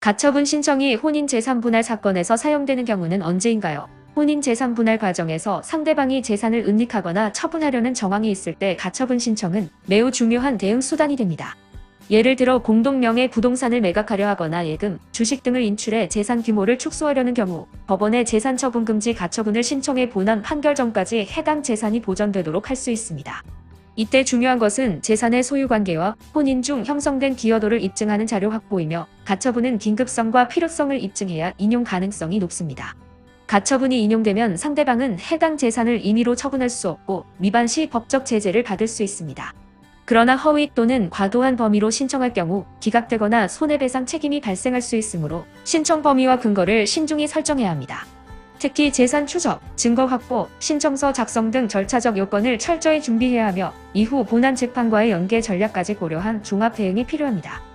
가처분 신청이 혼인 재산 분할 사건에서 사용되는 경우는 언제인가요? 혼인 재산 분할 과정에서 상대방이 재산을 은닉하거나 처분하려는 정황이 있을 때 가처분 신청은 매우 중요한 대응 수단이 됩니다. 예를 들어 공동명의 부동산을 매각하려 하거나 예금, 주식 등을 인출해 재산 규모를 축소하려는 경우 법원에 재산 처분 금지 가처분을 신청해 본안 판결 전까지 해당 재산이 보전되도록 할 수 있습니다. 이때 중요한 것은 재산의 소유 관계와 혼인 중 형성된 기여도를 입증하는 자료 확보이며 가처분은 긴급성과 필요성을 입증해야 인용 가능성이 높습니다. 가처분이 인용되면 상대방은 해당 재산을 임의로 처분할 수 없고 위반 시 법적 제재를 받을 수 있습니다. 그러나 허위 또는 과도한 범위로 신청할 경우 기각되거나 손해배상 책임이 발생할 수 있으므로 신청 범위와 근거를 신중히 설정해야 합니다. 특히 재산 추적, 증거 확보, 신청서 작성 등 절차적 요건을 철저히 준비해야 하며 이후 본안 재판과의 연계 전략까지 고려한 종합 대응이 필요합니다.